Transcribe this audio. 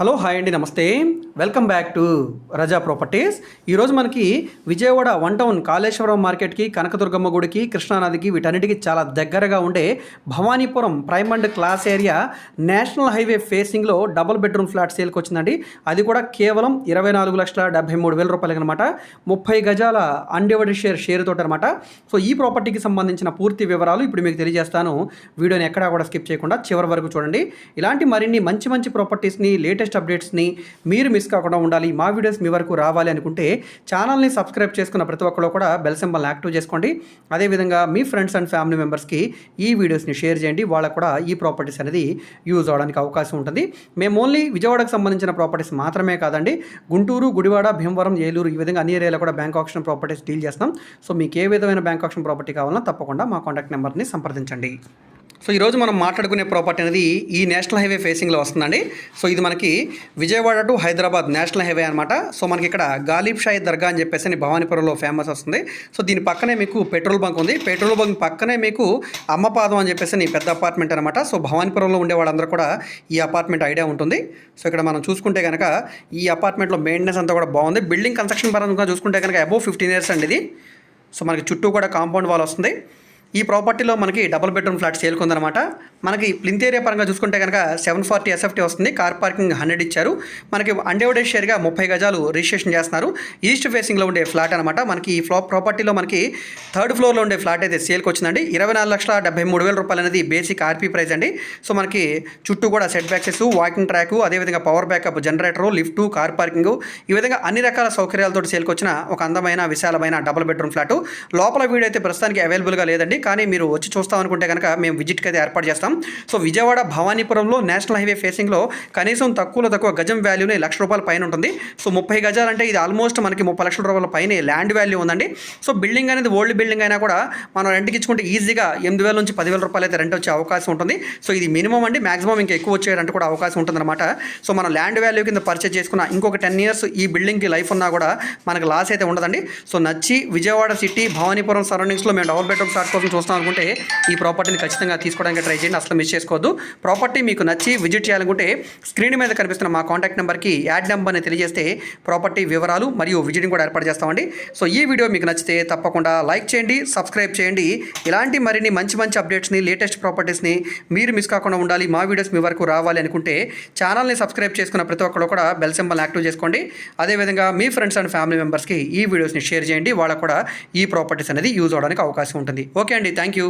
Hello hi అండి నమస్తే. Welcome back to Raza properties. ఈరోజు మనకి విజయవాడ వన్ టౌన్ కాళేశ్వరం మార్కెట్కి కనకదుర్గమ్మ గుడికి కృష్ణానదికి వీటన్నిటికీ చాలా దగ్గరగా ఉండే Bhavanipuram prime and class area national highway ఫేసింగ్లో డబుల్ బెడ్రూమ్ ఫ్లాట్ సేల్కి వచ్చిందండి. అది కూడా కేవలం ఇరవై నాలుగు లక్షల డెబ్బై మూడు వేల రూపాయలకి అనమాట ముప్పై గజాల అన్డివైడెడ్ షేర్ షేర్ తోటి అనమాట సో ఈ ప్రాపర్టీకి సంబంధించిన పూర్తి వివరాలు ఇప్పుడు మీకు తెలియజేస్తాను. వీడియోని ఎక్కడా కూడా స్కిప్ చేయకుండా చివరి వరకు చూడండి. ఇలాంటి మరిన్ని మంచి మంచి ప్రాపర్టీస్ని లేటెస్ట్ అప్డేట్స్ని మీరు మిస్ కాకుండా ఉండాలి. మా వీడియోస్ మీ వరకు రావాలి అనుకుంటే ఛానల్ని సబ్స్క్రైబ్ చేసుకున్న ప్రతి ఒక్కరు కూడా బెల్ సింబల్ని యాక్టివ్ చేసుకోండి. అదేవిధంగా మీ ఫ్రెండ్స్ అండ్ ఫ్యామిలీ మెంబర్స్కి ఈ వీడియోస్ని షేర్ చేయండి. వాళ్ళకు కూడా ఈ ప్రాపర్టీస్ అనేది యూజ్ అవడానికి అవకాశం ఉంటుంది. మేము ఓన్లీ విజయవాడకు సంబంధించిన ప్రాపర్టీస్ మాత్రమే కాదండి. గుంటూరు గుడివాడ భీమవరం ఏలూరు ఈ విధంగా అన్ని ఏరియాలో కూడా బ్యాంక్ ఆప్షన్ ప్రాపర్టీస్ డీల్ చేస్తాం సో మీకు ఏ విధమైన బ్యాంక్ ఆప్షన్ ప్రాపర్టీ కావాలన్నా తప్పకుండా మా కాంటాక్ట్ నెంబర్ని సంప్రదించండి. సో ఈరోజు మనం మాట్లాడుకునే ప్రాపర్టీ అనేది ఈ నేషనల్ హైవే ఫేసింగ్లో వస్తుందండి. సో ఇది మనకి Vijayawada to Hyderabad national highway అనమాట సో మనకి ఇక్కడ గాలిబ్ షాయి దర్గా అని చెప్పేసి అని భవానీపురంలో ఫేమస్ వస్తుంది. సో దీని పక్కనే మీకు పెట్రోల్ బంక్ ఉంది. పెట్రోల్ బంక్ పక్కనే మీకు అమ్మపాదం అని చెప్పేసి అని పెద్ద అపార్ట్మెంట్ అనమాట సో భవానీపురంలో ఉండే వాళ్ళందరూ కూడా ఈ అపార్ట్మెంట్ ఐడియా ఉంటుంది. సో ఇక్కడ మనం చూసుకుంటే కనుక ఈ అపార్ట్మెంట్లో మెయింటెనెన్స్ అంతా కూడా బాగుంది. బిల్డింగ్ కన్స్ట్రక్షన్ పరంగా చూసుకుంటే కనుక అబోవ్ ఫిఫ్టీన్ ఇయర్స్ అండి ఇది. సో మనకి చుట్టూ కూడా కాంపౌండ్ వాల్ వస్తుంది. ఈ ప్రాపర్టీలో మనకి డబుల్ బెడ్రూమ్ ఫ్లాట్ చేరుకుందనమాట మనకి ప్లింత్ ఏరియా పరంగా చూసుకుంటే కనుక సెవెన్ ఫార్టీ ఎస్ఎఫ్టీ వస్తుంది. కార్ పార్కింగ్ హండ్రెడ్ ఇచ్చారు. మనకి అన్డివైడెడ్ షేర్గా ముప్పై గజాలు రిజిస్ట్రేషన్ చేస్తున్నారు. ఈస్ట్ ఫేసింగ్లో ఉండే ఫ్లాట్ అనమాట. మనకి ఈ ఫ్లో ప్రాపర్టీలో మనకి థర్డ్ ఫ్లోర్లో ఉండే ఫ్లాట్ అయితే సేల్కి వచ్చిందండి. ఇరవై నాలుగు లక్షల డెబ్బై మూడు వేల రూపాయలు అనేది బేసిక్ ఆర్పీ ప్రైస్ అండి. సో మనకి చుట్టూ కూడా సెట్ బ్యాక్సెస్ వాకింగ్ ట్రాక్ అదేవిధంగా power backup generator lift car parking ఈ విధంగా అన్ని రకాల సౌకర్యాలతో సేల్కి వచ్చిన ఒక అందమైన విశాలమైన డబుల్ బెడ్రూమ్ ఫ్లాట్ లోపల వీడైతే ప్రస్తుతానికి అవైలబుల్గా లేదండి. కానీ మీరు వచ్చి చూస్తాం అనుకుంటే కనుక మేము విజిట్కి అయితే ఏర్పాటు చేస్తాం. సో విజయవాడ భవానీపురంలో నేషనల్ హైవే ఫేసింగ్లో కనీసం తక్కువలో తక్కువ గజం వాల్యూనే లక్ష రూపాయల పైన ఉంటుంది. సో ముప్పై గజాలంటే ఇది ఆల్మోస్ట్ మనకి ముప్పై లక్షల రూపాయల పైన ల్యాండ్ వాల్యూ ఉందండి. సో బిల్డింగ్ అనేది ఓల్డ్ బిల్డింగ్ అయినా కూడా మనం రెంట్కి ఇచ్చుకుంటే ఈజీగా ఎనిమిది వేల నుంచి పదివేల రూపాయలు అయితే రెంట్ వచ్చే అవకాశం ఉంటుంది. సో ఇది మినిమం అండి. మాక్సిమం ఇంకా ఎక్కువ వచ్చేటంటే కూడా అవకాశం ఉంటుందన్నమాట. సో మనం ల్యాండ్ వాల్యూ కింద పర్చేజ్ చేసుకున్న ఇంకొక టెన్ ఇయర్స్ ఈ బిల్డింగ్కి లైఫ్ ఉన్నా కూడా మనకు లాస్ అయితే ఉండదండి. సో నచ్చి విజయవాడ సిటీ భవానీపురం సరౌండింగ్స్లో మేము డబుల్ బెడ్రూమ్ ఫ్లాట్ కోసం చూస్తాం అనుకుంటే ఈ ప్రాపర్టీని ఖచ్చితంగా తీసుకోవడానికి ట్రై చేయండి. అసలు మిస్ చేసుకోవద్దు. ప్రాపర్టీ మీకు నచ్చి విజిట్ చేయాలనుకుంటే స్క్రీన్ మీద కనిపిస్తున్న మా కాంటాక్ట్ నెంబర్కి యాడ్ నెంబర్ని తెలియజేస్తే ప్రాపర్టీ వివరాలు మరియు విజిటింగ్ కూడా ఏర్పాటు చేస్తామండి. సో ఈ వీడియో మీకు నచ్చితే తప్పకుండా లైక్ చేయండి సబ్స్క్రైబ్ చేయండి. ఇలాంటి మరిన్ని మంచి మంచి అప్డేట్స్ని లేటెస్ట్ ప్రాపర్టీస్ని మీరు మిస్ కాకుండా ఉండాలి మా వీడియోస్ మీ వరకు రావాలి అనుకుంటే ఛానల్ని సబ్స్క్రైబ్ చేసుకున్న ప్రతి ఒక్కరు కూడా బెల్ సింబల్ యాక్టివ్ చేసుకోండి. అదేవిధంగా మీ ఫ్రెండ్స్ అండ్ ఫ్యామిలీ మెంబర్స్కి ఈ వీడియోస్ని షేర్ చేయండి. వాళ్ళకు కూడా ఈ ప్రాపర్టీస్ అనేది యూజ్ అవడానికి అవకాశం ఉంటుంది. ఓకే అండి థ్యాంక్ యూ